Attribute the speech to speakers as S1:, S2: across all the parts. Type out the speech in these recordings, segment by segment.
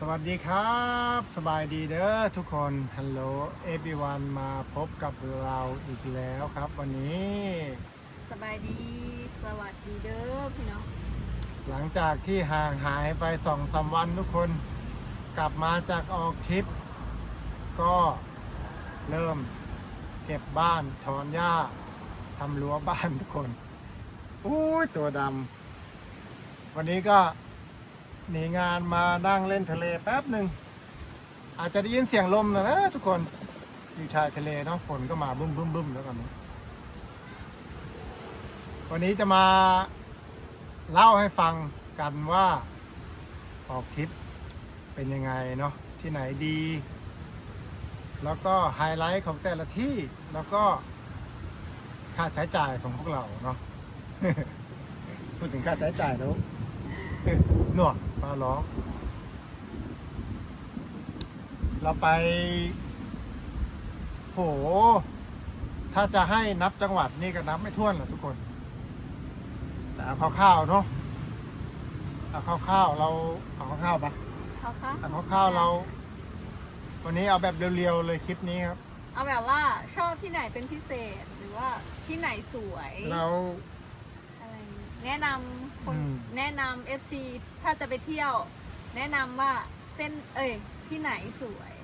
S1: สวัสดีครับ สบายดีเด้อทุกคนฮัลโหลเอ y ีวันมาพบกับเราอีกแล้วครับ วันนี้
S2: สบายดี สวัสดีเด้อพี่น้อง
S1: หลังจากที่ห่างหายไปสองสามวันทุกคน กลับมาจากออกทริป ก็เริ่มเก็บบ้านถอนหญ้าทำรั้วบ้านทุกคนอู้ยตัวดำวันนี้ก็ หนีงานมานั่งเล่นทะเลแป๊บหนึ่งอาจจะได้ยินเสียงลมนะนะทุกคนอยู่ชายทะเลเนาะฝนก็มาบึ้มบึ้มบึ้มแล้วกันวันนี้จะมาเล่าให้ฟังกันว่าออกทริปเป็นยังไงเนาะที่ไหนดี แล้วก็ไฮไลท์ของแต่ละที่แล้วก็ค่าใช้จ่ายของพวกเราเนาะพูดถึงค่าใช้จ่ายแล้วหนวก ฟ้าร้อง เราไป โห ถ้าจะให้นับจังหวัดนี่ก็นับไม่ถ้วนหรอกทุกคน แต่เอาคร่าวๆเนาะเอาคร่าวๆเราเอาคร่าวๆปะ
S2: เขาคะ
S1: เอาคร่าวๆเรา วันนี้เอาแบบเรียวๆเลยคลิปนี้ครับ
S2: เอาแบบว่าชอบที่ไหนเป็นพิเศษหรือว่าที่ไหนสวย
S1: เรา
S2: อะไรอย่างงี้แนะนำ คน
S1: อืม
S2: แนะนำ FC ถ้าจะไปเที่ยว แนะนำว่าเส้นเอ้ยที่ไหนสวย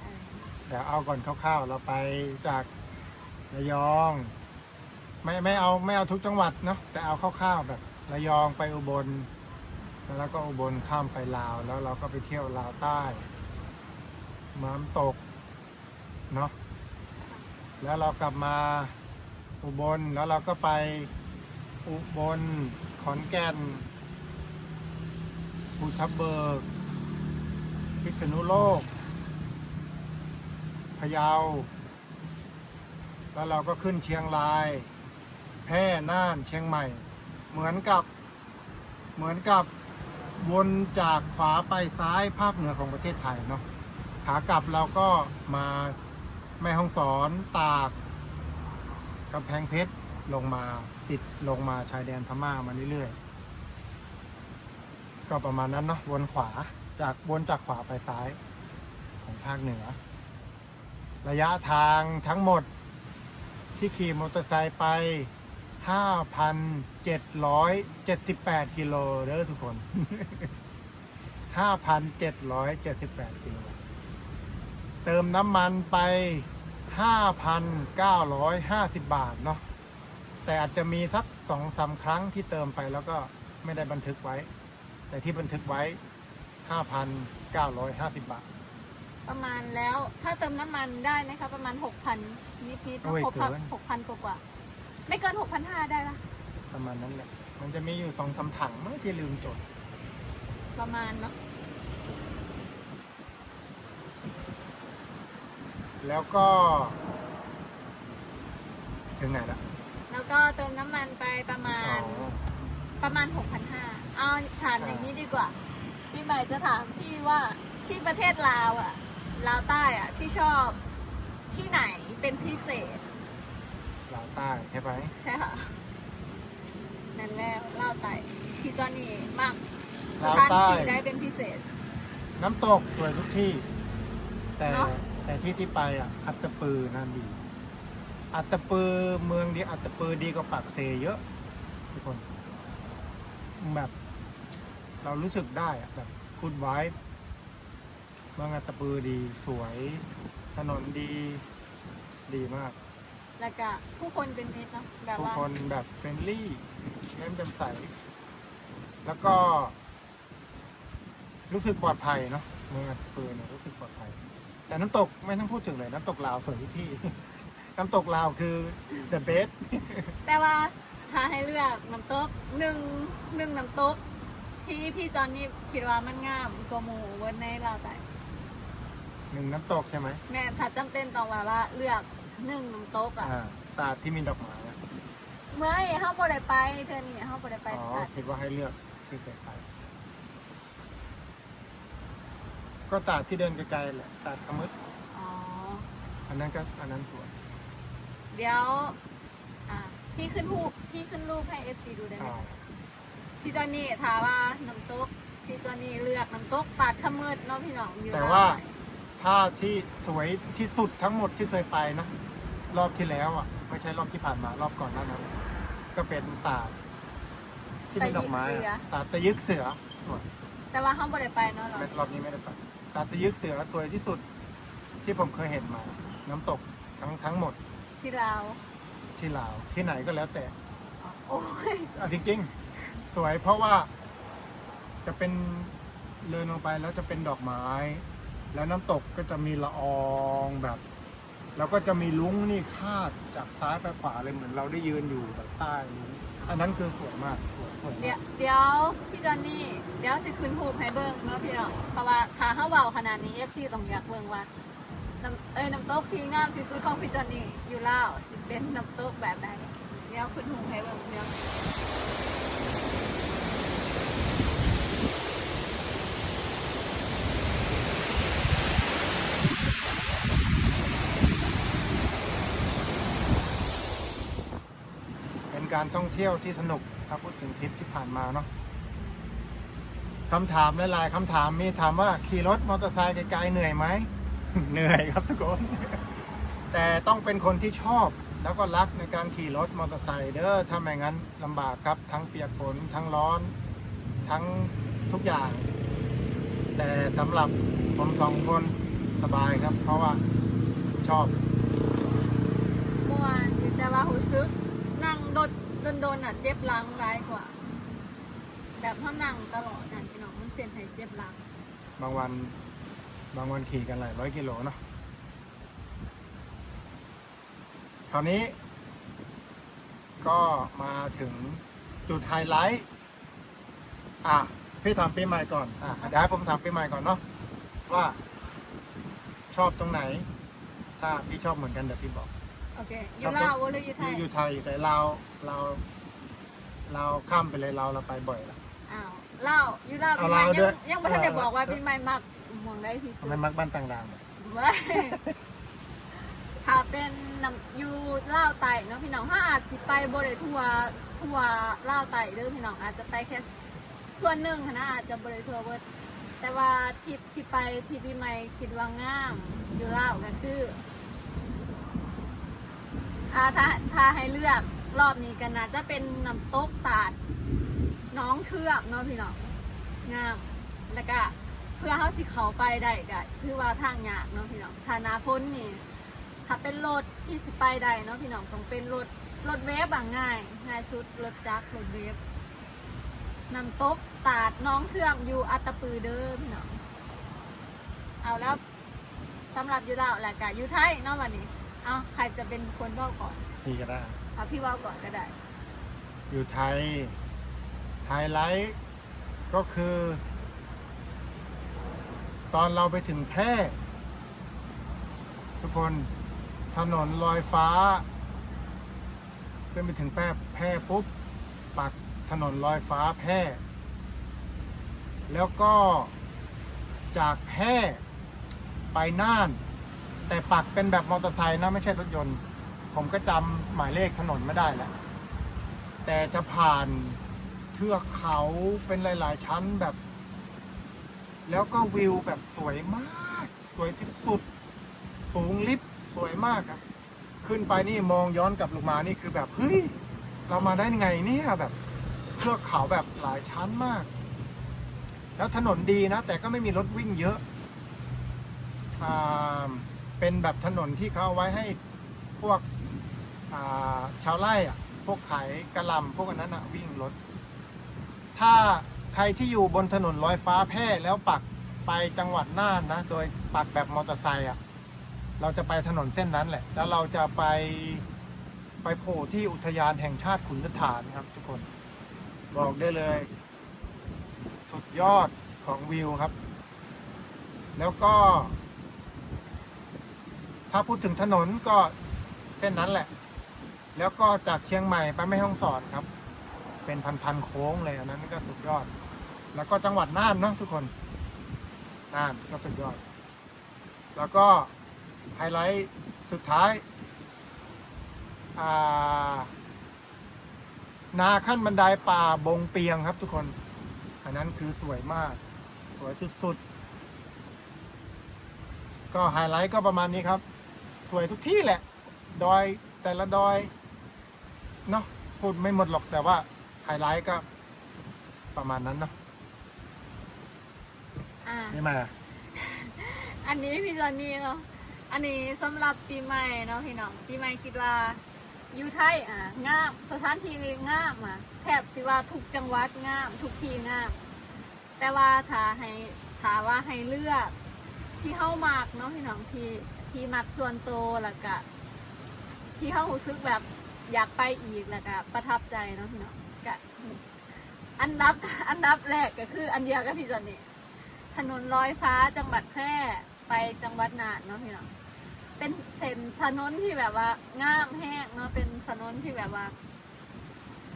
S2: อะไรอย่างงี้
S1: เดี๋ยวเอาก่อนคร่าวๆ เราไปจากระยอง ไม่ไม่เอาไม่เอาทุกจังหวัดเนาะแต่เอาคร่าวๆแบบระยองไปอุบล แล้วก็อุบลข้ามไปลาว แล้วเราก็ไปเที่ยวลาวใต้น้ำตกเนาะแล้วเรากลับมาอุบลแล้วเราก็ไปอุบล ขอนแก่นภูทับเบิก พิษณุโลก พะเยา แล้วเราก็ขึ้นเชียงราย แพร่ น่าน เชียงใหม่ เหมือนกับเหมือนกับวนจากขวาไปซ้ายภาคเหนือของประเทศไทยเนาะ ขากลับเราก็มาแม่ห้องสอน ตากกำแพงเพชร ลงมาติดลงมาชายแดนพม่ามาเรื่อยๆ ก็ประมาณนั้นเนาะวนขวาจากวนจากขวาไปซ้ายของภาคเหนือ ระยะทางทั้งหมดที่ขี่มอเตอร์ไซค์ไป 5,778 กิโลเด้อทุกคน 5,778 กิโล เติมน้ำมันไป 5,950 บาทเนาะ แต่อาจจะมีสักสองสาครั้งที่เติมไปแล้วก็ไม่ได้บันทึกไว้ แต่ที่บันทึกไว้ 5,950 บาท
S2: ประมาณแล้วถ้าเติมน้ำมันได้ไหมคะประมาณหกพันนิดนิด
S1: โอ้ย
S2: หกพัน
S1: เกิน
S2: หกพันกว่าๆไม่เกินหกพันห้าได้ปะ
S1: ประมาณนั้นแหละ มันจะมีอยู่สองสามถังเมื่อที่ลืมจด
S2: ประมาณเนาะ
S1: แล้วก็ ถึงไหนละ
S2: แล้ว ก็เติมน้ำมันไปประมา
S1: อ๋
S2: ณ
S1: อ
S2: ประมาณ 6,500 เอาถามอย่างนี้ดีกว่า พี่ใหม่จะถามพี่ว่าที่ประเทศลาวอะ ลาวใต้อะที่ชอบที่ไหนเป็นพิเศษ
S1: ลาวใต้ใช่ไหม
S2: ใช่ค่ะ นั่นแหละลาวใต้พี่จอนนี่มากส
S1: ลาว
S2: ถาน
S1: ใต้
S2: ที่ได้เป็นพิเศษ
S1: น้ำตกสวยทุกที่ แต่
S2: เนอะ
S1: แต่ที่ที่ไปอะ อัตตปือนั่นดี อัตตปือเมืองดีอัตตปือดีกว่าปากเซเยอะ ทุกคน แบบ เรารู้สึกได้อะแบบพูดไว้เมืองอัตตปือดีสวย ถนนดีดีมาก
S2: แล้วก็ผู้คนเป็นมิตรเนาะแบบ
S1: ทุก
S2: ว่า
S1: คนแบบเฟรนลี่เล่นเป็นใส แล้วก็ รู้สึกปลอดภัยเนาะเมืองอัตตปือเนี่ยรู้สึกปลอดภัย แต่น้ำตกไม่ต้องพูดถึงเลยน้ำตกลาวสวยทุกที่ น้ำตกลาวคือ the best
S2: แต่ว่าถ้าให้เลือกน้ำตกหนึ่งหนึ่งน้ำตกที่พี่จอนนี่คิดว่ามันงามกว่าหมู่บนในลาวใต้
S1: หนึ่งน้ำตกใช่ไหม
S2: แม่ถ้าจำเป็นต้องว่าว่าเลือกหนึ่งน้ำตกอะ
S1: อ่าตาดที่มีดอกไม้อะ
S2: เมื่อไอ้เฮาบ่ได้ไปเทื่อนี้เฮาบ่ได้ไป
S1: อ๋อ
S2: ตัด
S1: คิดว่าให้เลือกที่ไกลๆก็ตาดที่เดินไกลๆแหละตาดขมึด
S2: อ๋อ
S1: อันนั้นก็อันนั้นสวย
S2: เดี๋ยวอะพี่ขึ้นรูปพี่ขึ้นรูปให้ FC ดูได้ไหม
S1: อ๋อ
S2: คะพี่จอนนี่ถามว่าน้ำตกพี่ตัวนี้เลือกน้ำตกปาดขมืดเนาะพี่น้องอยู่
S1: แต่
S2: ล
S1: ว่า
S2: ใต้
S1: ถ้าที่สวยที่สุดทั้งหมดที่เคยไปนะ รอบที่แล้วอะ ไม่ใช่รอบที่ผ่านมารอบก่อนหน้านั้น ก็เป็นตาดที่เป็นดอกไม้อะตาดตะยึกเสือสวย
S2: แต่ว่าเขาบ่ได้ไปเนาะเรา
S1: รอบนี้ไม่ได้ไปตาดตะยึกเสือสวยที่สุดที่ผมเคยเห็นมา น้ำตกทั้งทั้งหมด
S2: ที่ลาว
S1: ที่ลาวที่ไหนก็แล้วแต่
S2: โอ้ย
S1: อะจริงๆ สวยเพราะว่าจะเป็นเดินลงไปแล้วจะเป็นดอกไม้ แล้วน้ำตกก็จะมีละอองแบบ แล้วก็จะมีลุงนี่คาดจากซ้ายไปขวาเลยเหมือนเราได้ยืนอยู่แบบใต้ลุงอันนั้นคือสวยมากสวยสวย
S2: เดี๋ย
S1: มาวก
S2: เดี๋ยวพี่จอนนี่เดี๋ยวสิคืนหูปให้เบิ่งเนาะพี่น้องเพราะว่าถ้าเขาเบาขนาดนี้เอฟซีต้องอยากเบิ่งว่า น้ำเอ้ยน้ำตกที่งามที่สุดของพี่จอนนี่อยู่ลาวสิเป็นน้ำตกแบบใดเดี๋ยวคืนหูให้เบิ่งเดี๋ยว
S1: เป็นการท่องเที่ยวที่สนุกถ้าพูดถึงทริปที่ผ่านมาเนาะคำถามหลายๆคำถามมีถามว่าขี่รถมอเตอร์ไซค์ไกลๆเหนื่อยไหม เหนื่อยครับทุกคน แต่ต้องเป็นคนที่ชอบแล้วก็รักในการขี่รถมอเตอร์ไซค์เด้อถ้าไม่งั้นลำบากครับ ทั้งเปียกฝนทั้งร้อน ทั้งทุกอย่าง แต่สำหรับผมสองคนสบายครับ เพราะว่าชอบ
S2: ม่วนอยู่แต่ว่าหูซึก นั่งโดดโดนๆน่ะ เจ็บหลังร้ายกว่า แบบถ้านั่งตลอดนั่นพี่น้องมันเส้นให้เจ็บหลัง
S1: บางวัน บางวันขี่กันหลายร้อยกิโลเนาะคราวนี้ ก็มาถึงจุดไฮไลท์อะพี่ถามปีใหม่ก่อนอะเดี๋ยวให้ผมถามปีใหม่ก่อนเนาะว่าชอบตรงไหน ถ้าพี่ชอบเหมือนกันเดี๋ยวพี่บอก
S2: โอเคอยู่ลาวหรืออยู่ไทย
S1: อยู่ไทยแต่เราเราเราข้ามไปเลยเราเราไปบ่อยละ
S2: อ้าวเล่าอยู่เล่า
S1: เอา
S2: พี่ใหม่
S1: เล่าด้
S2: ยั
S1: วย
S2: งยังไม่ทันได้
S1: เออ
S2: บอกว่าพี่ใหม่มักห มองได้ที่สุ
S1: ทำ
S2: ด
S1: ไมมักบ้านต่างดาวเนี่ย
S2: ไม่ถ้าเป็นนำอยู่เล่าวไต่เนาะพี่น้องถ้าอาจสิไปบริทัวร์ทัวร์เล่าวไต่เด้อพี่น้องอาจจะไปแค่ส่วนหนึ่งหั้นนะอาจจะบริทัวร์เบิดแต่ว่าทริปที่ไปที่พี่ใหม่คิดว่างามอยู่เล่าวกันคืออ่าถ้าถ้าให้เลือกรอบนี้กันนะจะเป็นน้ำตกตาดน้องเทือกเนาะพี่น้อง งาม แล้วก็เพื่อเขาสิเขาไปได้ก็คือว่าทางยากเนาะพี่น้องถ้าหนาพ้นนี่ถ้าเป็นรถที่สิไปได้เนาะพี่น้องต้องเป็นรถรถเวฟอะง่าย ง่ายสุดรถจักรรถเวฟนำตกตาดน้องเครื่องอยู่อัตตปือเด้อพี่น้องเอาแล้วสำหรับอยู่แล้วแหละกะอยู่ไทยเนาะวันนี้ เอาใครจะเป็นคนเว้าก่อน
S1: พี่ก็ได้
S2: เอาพี่เว้าก่อนก็ได้
S1: อยู่ไทยไฮไลท์ก็คือ ตอนเราไปถึงแพร่ ทุกคนถนนลอยฟ้าขึ้นไปถึงแพร่แพร่ปุ๊บ ปักถนนลอยฟ้าแพร่ แล้วก็จากแพร่ไปน่าน แต่ปักเป็นแบบมอเตอร์ไซค์นะไม่ใช่รถยนต์ ผมก็จำหมายเลขถนนไม่ได้แล้ว แต่จะผ่านเทือกเขาเป็นหลาย ๆ ชั้นแบบ แล้วก็วิวแบบสวยมาก สวยสุดๆสูงลิฟต์สวยมากอะขึ้นไปนี่มองย้อนกลับลงมานี่คือแบบเฮ้ยเรามาได้ไงเนี่ยแบบเทือกเขาแบบหลายชั้นมาก แล้วถนนดีนะ แต่ก็ไม่มีรถวิ่งเยอะอ่าเป็นแบบถนนที่เขาเอาไว้ให้พวกชาวไร่อะพวกขายกระลำพวกอันนั้นอะวิ่งรถ ถ้า ใครที่อยู่บนถนนลอยฟ้าแพร่แล้วปักไปจังหวัดน่านนะ โดยปักแบบมอเตอร์ไซค์อะ เราจะไปถนนเส้นนั้นแหละ แล้วเราจะไปไปโผล่ที่อุทยานแห่งชาติขุนสถานครับ ทุกคน บอกได้เลย สุดยอดของวิวครับ แล้วก็ ถ้าพูดถึงถนนก็เส้นนั้นแหละ แล้วก็จากเชียงใหม่ไปแม่ฮ่องสอนครับ เป็นพันๆโค้งเลยอันนั้นก็สุดยอด แล้วก็จังหวัดน่านเนาะทุกคนน่านก็สุดยอด แล้วก็ไฮไลท์สุดท้ายานาขั้นบันไดป่าบงเปียงครับทุกคน อันนั้นคือสวยมาก สวยสุดๆ ก็ไฮไลท์ก็ประมาณนี้ครับ สวยทุกที่แหละ ดอยแต่ละดอย เนาะพูดไม่หมดหรอกแต่ว่าไฮไลท์ก็ประมาณนั้นเนาะ
S2: อ่า
S1: นี่มา
S2: อันนี้พี่จอนนี่เนาะ อันนี้สำหรับปีใหม่เนาะพี่น้อง ปีใหม่คิดว่าอยู่ไทยอะงามสถานที่งามอะแทบสิว่าทุกจังหวัดงามทุกที่งาม แต่ว่าถ้าให้ถ้าว่าให้เลือกที่เข้ามากเนาะพี่น้องที่ที่มักส่วนโตวแล้วก็ที่เข้ารู้สึกแบบอยากไปอีกแล้วก็ประทับใจเนาะพี่น้องก็อันดับอันดับแรกก็คือ อันเดียวกับพี่จอนนี่ ถนนลอยฟ้าจังหวัดแพร่ไปจังหวัดน่านเนาะพี่น้องเป็นเส้นถนนที่แบบว่างามแห้งเนาะเป็นถนนที่แบบว่า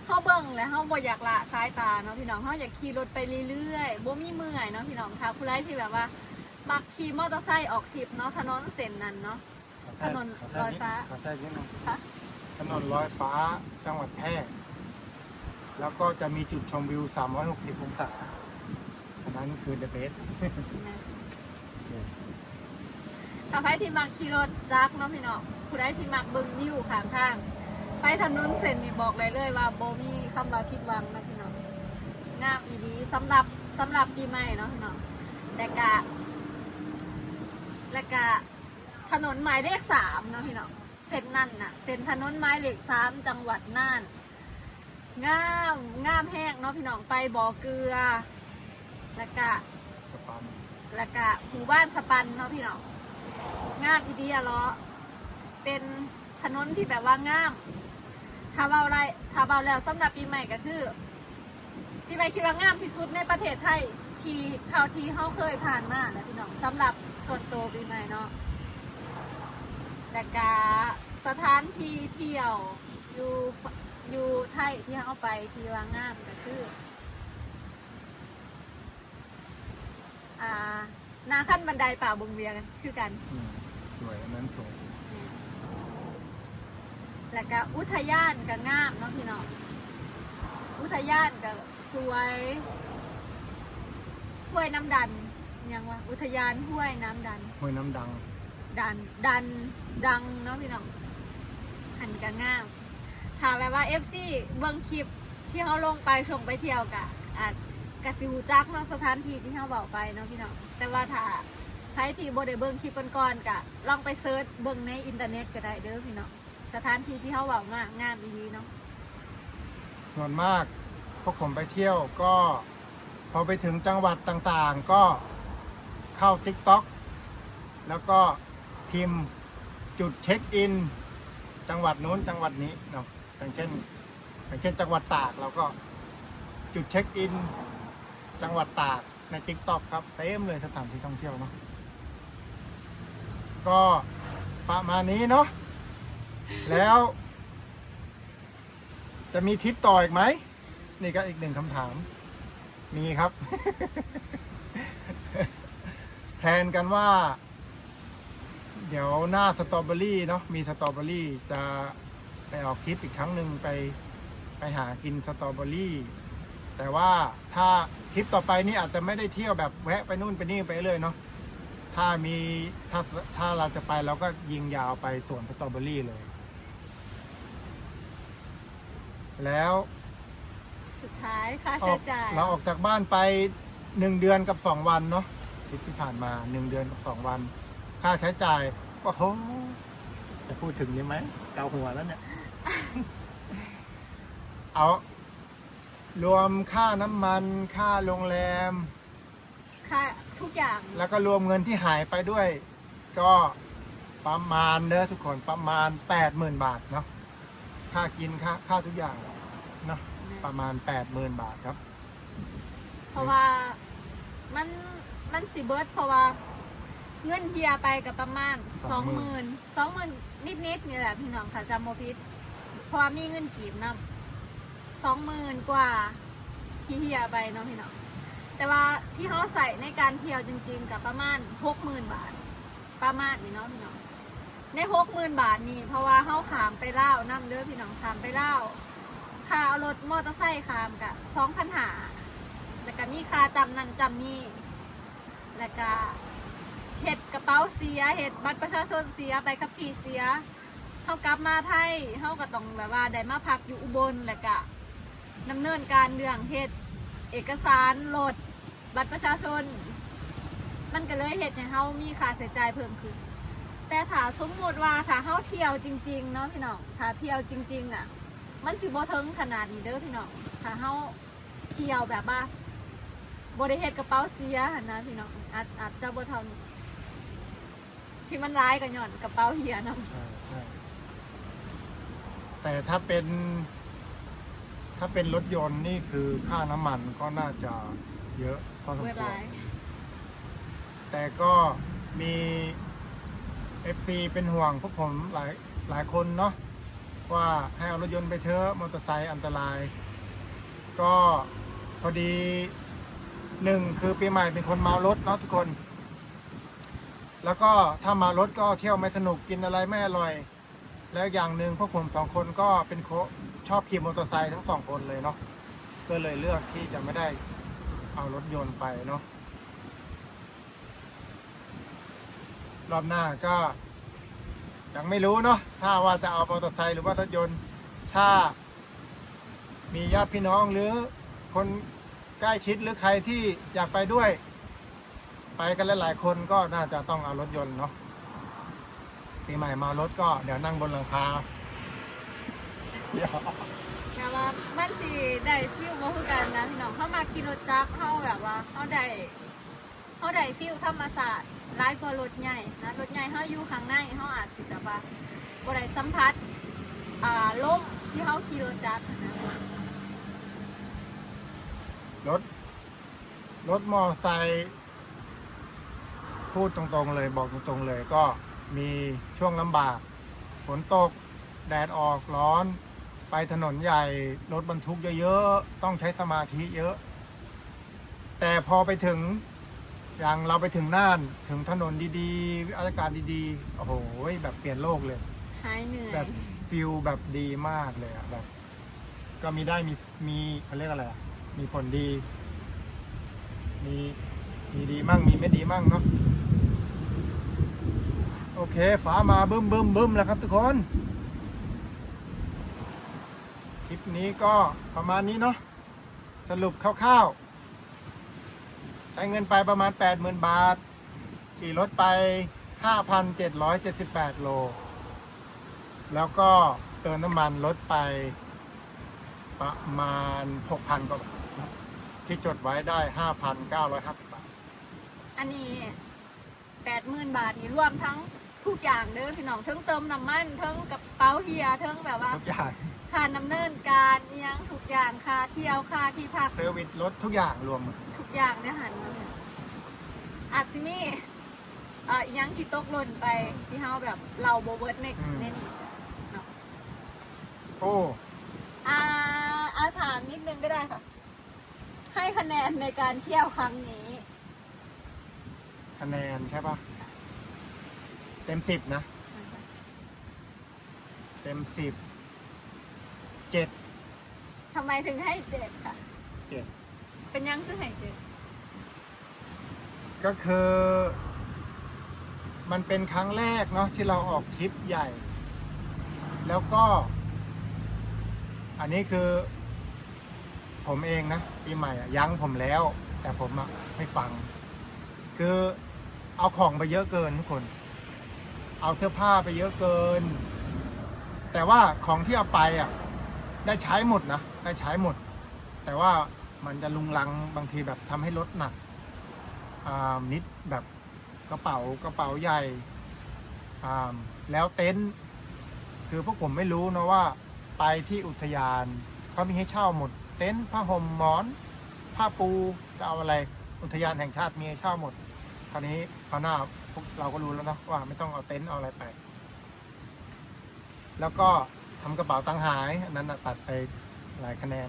S2: เฮาเบิ่งและเฮาบ่อยากละสายตาเนาะพี่น้องเฮาอยากขี่รถไปเรื่อยๆบ่มีเมื่อยเนาะพี่น้องค่ะผู้ใดที่แบบว่ามักขี่มอเตอร์ไซค์ออกทริปเนาะถนนเส้นนั้นเนาะถนนลอยฟ้า
S1: ขอแทรกนิดนึง
S2: ค่ะ
S1: ถนนลอยฟ้าจังหวัดแพร่แล้วก็จะมีจุดชมวิว 360 องศา อันนั้นคือ the best
S2: ถ้าใครที่มักขี่รถจักเนาะพี่น้องผู้ใดที่มักเบิ่งวิวข้างทาง ไปถนนเส้นนี่บอกเลยเลยว่าโบมีคำว่าผิดหวังนะพี่น้องงามอีดีสำหรับสำหรับปีใหม่เนาะพี่น้องแต่กะและกะถนนหมายเลขสามเนาะพี่น้องเส้นนั่นน่ะเป็นถนนหมายเลขสามจังหวัดน่านงามงามแห้งเนาะพี่น้องไปบ่อเกลือ และกะ
S1: สปัน
S2: แล้วก็หมู่บ้านสปันเนาะพี่น้องงามอีเดียล้อเป็นถนนที่แบบว่างามถ้าเบาไรถ้าเบาแล้วสำหรับปีใหม่ก็คือปีใหม่คิดว่างามที่สุดในประเทศไทยที่เท่าที่เขาเคยผ่านมานะพี่น้องสำหรับส่วนตัวปีใหม่เนาะแต่กาสถานที่เที่ยวอยู่อยู่ไทยที่เขาไปที่ว่างามก็คือ อ่านาขั้นบันไดป่าบงเวียกันคือกัน
S1: อืมสวยอันนั้นสวย
S2: แล้วก็อุทยานก็งามเนาะพี่น้องอุทยานก็สวยห้วยน้ำดันอิหยังวะอุทยานห้วยน้ำดัน
S1: ห้วยน้ำดัง
S2: ดันดันดังเนาะพี่น้องหันก็งามถามแบบว่าเอฟซีเบิ่งคลิปที่เขาลงไปชงไปเที่ยวกะอาจ กะสิหูจักเนาะสถานที่ที่เขาบอกไปเนาะพี่น้องแต่ว่าถ้าใครที่บ่ได้เบิ่งคลิปก่อนๆกะลองไปเซิร์ชเบิ่งในอินเทอร์เน็ตก็ได้เด้อพี่น้องสถานที่ที่เขาบอกมากงามดีๆเนาะ
S1: ส่วนมากพวกผมไปเที่ยวก็พอไปถึงจังหวัดต่างๆ ก็เข้า t ิ k t o k แล้วก็พิมพ์จุดเช็คอิน จังหวัดนู้นจังหวัดนี้เนาะอย่างเช่นอย่างเช่นจังหวัดตากเราก็จุดเช็คอิน จังหวัดตากใน t ิ k t o k ครับเต็มเลยสถานที่ท่องเที่ยวเนาะก็ประมาณนี้เนาะแล้ว จะมีทริปต่ออีกไหม นี่ก็อีกหนึ่งคำถาม มีครับ แทนกันว่า เดี๋ยวหน้าสตรอเบอรี่เนาะมีสตรอเบอรี่จะไปออกทริปอีกครั้งหนึ่งไปไปหากินสตรอเบอรี่ แต่ว่าถ้าทริปต่อไปนี่อาจจะไม่ได้เที่ยวแบบแวะไปนู่นไปนี่ไปเลยเนาะถ้ามีถ้าถ้าเราจะไปเราก็ยิงยาวไปสวนสตรอเบอรี่เลย แล้ว
S2: สุดท้ายค่า
S1: อ
S2: ใช้
S1: อก
S2: จ่าย
S1: เราออกจากบ้านไปหนึ่งเดือนกับสองวันเนาะทริปที่ผ่านมาหนึ่งเดือนกับสองวัน ค่าใช้จ่ายโอ้โหจะพูดถึงนี้ไหมเกาหัวแล้วเนี่ย เอา รวมค่าน้ำมัน ค่าโรงแรม
S2: ค่าทุกอย่าง
S1: แล้วก็รวมเงินที่หายไปด้วย ก็ประมาณเด้อทุกคนประมาณแปดหมื่นบาทเนาะค่ากินค่าค่าทุกอย่างเนาะประมาณแปดหมื่นบาทครับ
S2: เพราะว่ามันมันสิเบิร์ดเพราะว่า เงินเทียไปกับประมาณสองหมื่นสองหมื่นนิดๆนี่แหละพี่น้องค่ะจำโมพิษเพราะว่ามีเงินกีบนำ สองหมื่นกว่าที่เทียไปเนาะพี่น้องแต่ว่าที่เขาใส่ในการเที่ยวจริงๆกับประมาณหกหมื่นบาท ประมาณนี้เนาะพี่น้องในหกหมื่นบาทนี่เพราะว่าเขาขามไปเล่าวนำเด้อพี่น้องขามไปเล่าค่าเอารถมอเตอร์ไซค์ขามกะสองพันหาแล้วก็มีค่าจำนั่นจำนี่แล้วก็เห็ดกระเป๋าเสียเห็ดบัตรประชาชนเสียใบขับขี่เสียเฮากลับมาไทยเฮาก็ต้องแบบว่าได้มาพักอยู่อุบลแล้วก็ ดำเนินการเรื่องเฮ็ดเอกสารโหลด บัตรประชาชน มันก็เลยเฮ็ดให้เฮามีค่าใช้จ่ายเพิ่มขึ้น แต่ถ้าสมมติว่าถ้าเฮาเที่ยวจริงๆเนาะพี่น้องถ้าเที่ยวจริง ๆ อะ มันสิบ่ถึงขนาดนี้เด้อพี่น้องถ้าเฮาเที่ยวแบบว่าบ่ได้เฮ็ดกระเป๋าเสียหันนะพี่น้องอาจอาจจะบ่เท่านี้ที่มันร้ายก็ย้อนกระเป๋าเหียนำ
S1: ใช่ใช่แต่ถ้าเป็น ถ้าเป็นรถยนต์นี่คือค่าน้ำมันก็น่าจะเยอะพอสม
S2: เว
S1: คว
S2: ลาร
S1: แต่ก็มีเอฟซีเป็นห่วงพวกผมหลายหลายคนเนาะว่าให้เอารถยนต์ไปเถอะมอเตอร์ไซค์อันตราย ก็พอดีหนึ่งคือปีใหม่เป็นคนเมารถเนาะทุกคน แล้วก็ถ้ามารถก็เที่ยวไม่สนุกกินอะไรไม่อร่อย แล้วอย่างหนึ่งพวกผมสองคนก็เป็นโคชอบขี่มอเตอร์ไซค์ทั้งสองคนเลยเนาะก็เลยเลือกที่จะไม่ได้เอารถยนต์ไปเนาะรอบหน้าก็ ยังไม่รู้เนาะถ้าว่าจะเอามอเตอร์ไซค์หรือว่ารถยนต์ ถ้า มีญาติพี่น้องหรือคนใกล้ชิดหรือใครที่อยากไปด้วย ไปกันหลายๆคนก็น่าจะต้องเอารถยนต์เนาะ ปีใหม่มารถก็เดี๋ยวนั่งบนหลังคา
S2: แต่ว่ามันสิได้ฟิลบ่คือกันนะพี่น้องเข้ามาขี่รถจักรเฮาแบบว่าเฮาได้เฮาได้ฟิลธรรมศาสตร์หลายกว่ารถใหญ่นะรถใหญ่เฮาอยู่ข้างในเฮาอาจสิแบบว่าบ่ได้สัมผัสอ่าลมที่เฮาขี่รถจักรนะ
S1: รถรถมอไซค์พูดตรงๆเลยบอกตรงๆเลยก็ มีช่วงลำบาก ฝนตก แดดออกร้อน ไปถนนใหญ่ รถบรรทุกเยอะๆ ต้องใช้สมาธิเยอะ แต่พอไปถึงอย่างเราไปถึงน่านถึงถนนดีๆ อากาศดีๆ โอ้โห แบบเปลี่ยนโลกเลย
S2: หายเหนื่อ
S1: แบ
S2: ย
S1: บฟิลแบบดีมากเลยอะแบบ ก็มีได้มีมีเขาเรียกอะไรอะมีผลดี มีมีดีมั่งมีไม่ดีมั่งเนาะ โอเคฝามาบึ้มบึ้มบึ้มแล้วครับทุกคน คลิปนี้ก็ประมาณนี้เนาะสรุปคร่าวๆใช้เงินไปประมาณ 80,000 บาท ขี่รถไป 5,778 โล แล้วก็เติมน้ำมันลดไปประมาณ 6,000 กว่าบาทที่จดไว้ได้ 5,950 บาท
S2: อันนี้แปดหมื่นบาทนี่รวมทั้ง ทุกอย่างเด้อพี่น้องเทั้งเติมน้ำมันเทั้งกระเป๋าเฮียเทั้งแบบว่า
S1: ทุกอย่าง
S2: ค่าดำเนินการเอียงทุกอย่างค่าเที่ยวค่าที่พัก
S1: เซอร์วิสรถทุกอย่างรวม
S2: ทุกอย่างเนี่ยหันมาเนี่ยอาจสิมีเอ่ออิหยังที่ตกหล่นไปที่เฮาแบบเราโบเบิร์ตใน
S1: อืม
S2: ในนี้เนาะ
S1: โอ้
S2: อ่าอาถามนิดนึงก็ได้ค่ะ ให้คะแนนในการเที่ยวครั้งนี้
S1: คะแนนใช่ปะ เต็มสิบนะ เต็มสิบเจ็ด
S2: ทำไมถึงให้เจ็ดค่ะ
S1: เจ็ด
S2: เป็นยังคือให้เจ็ด
S1: ก็คือ มันเป็นครั้งแรกเนาะที่เราออกทริปใหญ่ แล้วก็ อันนี้คือ ผมเองนะปีใหม่อะยั้งผมแล้ว แต่ผมอะไม่ฟัง คือเอาของไปเยอะเกินทุกคน เอาเสื้อผ้าไปเยอะเกิน แต่ว่าของที่เอาไปอะ ได้ใช้หมดนะได้ใช้หมด แต่ว่ามันจะลุงลังบางทีแบบทำให้รถหนักอ่านิดแบบกระเป๋ากระเป๋าใหญ่อ่าแล้วเต็นท์คือพวกผมไม่รู้นะว่า ไปที่อุทยานเขามีให้เช่าหมด เต็นท์ผ้าห่มหมอน ผ้าปูจะเอาอะไรอุทยานแห่งชาติมีให้เช่าหมดคราวนี้คราวหน้า เราก็รู้แล้วเนะว่าไม่ต้องเอาเต็นท์เอาอะไรไป แล้วก็ทำกระเป๋าตังค์หาย อันนั้นตัดไปหลายคะแนน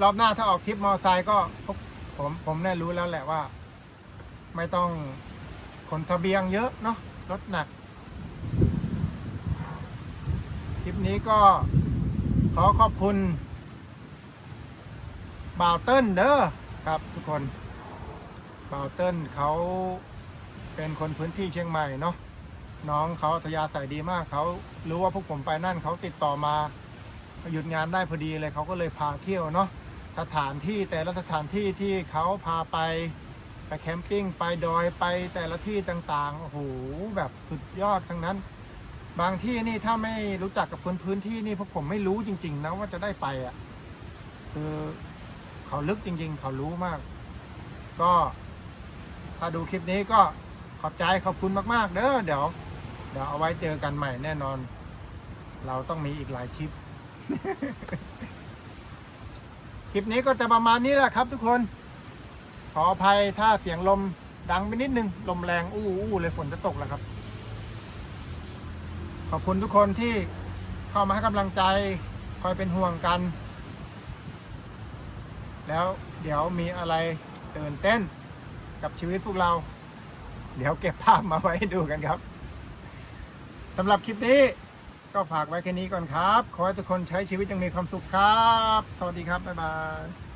S1: รอบหน้าถ้าออกทริปมอไซค์ก็ผมผมแน่รู้แล้วแหละว่า ไม่ต้องขนทะเบียงเยอะเนาะรถหนักคลิปนี้ก็ขอขอบคุณบ่าวเติ้ลเด้อครับทุกคน บาวเติ้ลเขาเป็นคนพื้นที่เชียงใหม่เนาะน้องเขาทยาใส่ดีมากเขารู้ว่าพวกผมไปนั่นเขาติดต่อมาหยุดงานได้พอดีเลยเขาก็เลยพาเที่ยวเนาะสถานที่แต่ละสถานที่ที่เขาพาไปไปแคมปิ้งไปดอยไปแต่ละที่ต่างๆโอ้โหแบบสุดยอดทั้งนั้น บางที่นี่ถ้าไม่รู้จักกับคนพื้นที่นี่พวกผมไม่รู้จริง ๆ นะว่าจะได้ไปอะคือเขาลึกจริง ๆ เขารู้มาก ก็ ถ้าดูคลิปนี้ก็ขอบใจขอบคุณมาก ๆ เด้อเดี๋ยว เดี๋ยวเอาไว้เจอกันใหม่แน่นอน เราต้องมีอีกหลายคลิป คลิปนี้ก็จะประมาณนี้แหละครับ ทุกคน ขออภัยถ้าเสียงลมดังไปนิดนึง ลมแรงอู้อู้เลยฝนจะตกแล้วครับ ขอบคุณทุกคนที่เข้ามาให้กำลังใจ คอยเป็นห่วงกัน แล้วเดี๋ยวมีอะไรตื่นเต้น กับชีวิตพวกเรา เดี๋ยวเก็บภาพมาไว้ให้ดูกันครับสำหรับคลิปนี้ก็ฝากไว้แค่นี้ก่อนครับ ขอให้ทุกคนใช้ชีวิตยังมีความสุขครับ สวัสดีครับ บ๊ายบาย